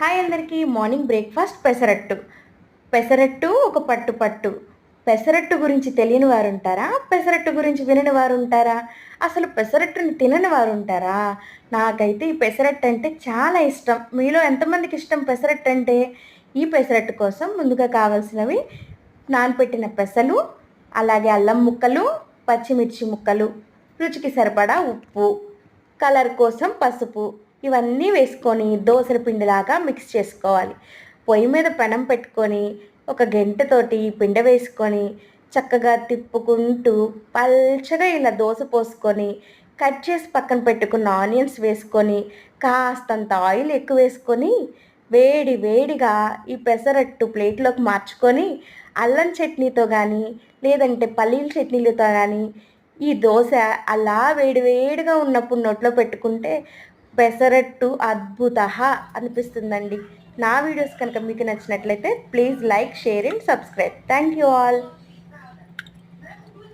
Hi అందరికీ morning breakfast pesarattu. Pesarattu ఒక పట్టు పట్టు. పెసరట్టు గురించి తెలియని వారు ఉంటారా పెసరట్టు గురించి వినని వారు ఉంటారా అసలు పెసరట్టుని తినని వారు ఉంటారా నాకైతే ఈ పెసరట్టు అంటే చాలా ఇష్టం. మీలో ఎంతమందికి ఇష్టం పెసరట్టు అంటే ఈ పెసరట్టు కోసం ముందుగా కావాల్సినవి నానపెట్టిన పెసలు అలాగే అల్లం ముక్కలు పచ్చిమిర్చి ముక్కలు రుచికి సరిపడా ఉప్పు కలర్ కోసం పసుపు. ఇవన్నీ వేసుకొని దోసల పిండిలాగా మిక్స్ చేసుకోవాలి. పొయ్యి మీద పెనం పెట్టుకొని ఒక గంటతోటి పిండి వేసుకొని చక్కగా తిప్పుకుంటూ పల్చగా ఇలా దోశ పోసుకొని కట్ చేసి పక్కన పెట్టుకున్న ఆనియన్స్ వేసుకొని కాస్తంత ఆయిల్ ఎక్కువ వేసుకొని వేడి వేడిగా ఈ పెసరట్టు ప్లేట్లోకి మార్చుకొని అల్లం చట్నీతో కానీ లేదంటే పల్లీల చట్నీలతో కానీ ఈ దోశ అలా వేడి వేడిగా ఉన్నప్పుడు నోట్లో పెట్టుకుంటే పెసరట్టు అద్భుత అనిపిస్తుందండి. నా వీడియోస్ కనుక మీకు నచ్చినట్లయితే please like share and subscribe. Thank you all.